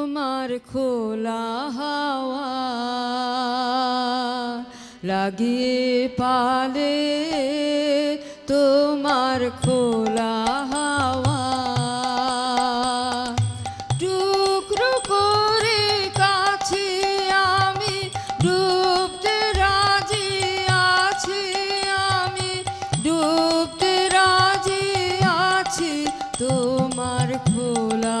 তোমার খোলা হাওয়া লাগিয়ে পালে তোমার খোলা হাওয়া। টুকরো করে কাছে আমি আছি, আমি ডুবতে আছি তোমার খোলা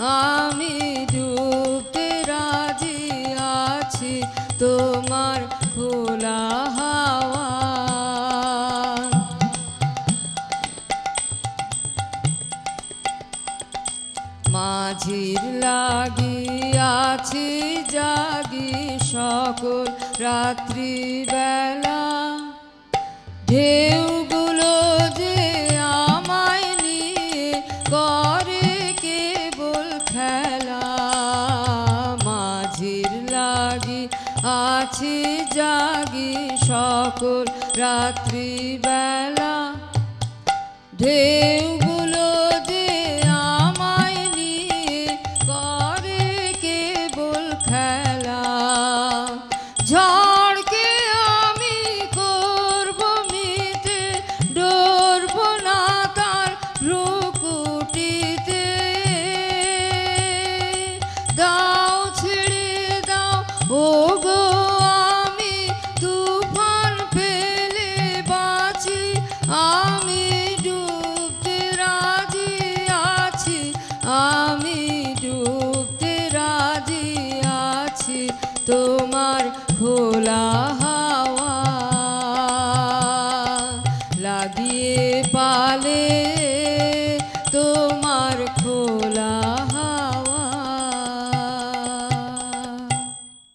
আমি ডুবতে রাজি আছি তোমার খোলা হাওয়া। মাঝির জাগি সকল রাত্রি বেলা আছি জাগি সকল রাত্রি বেলা ঢেউগুলো যে আমায় নিয়ে করে কেবল খেলা। ঝড়কে তোমার খোলা হাওয়া লাগিয়ে পালে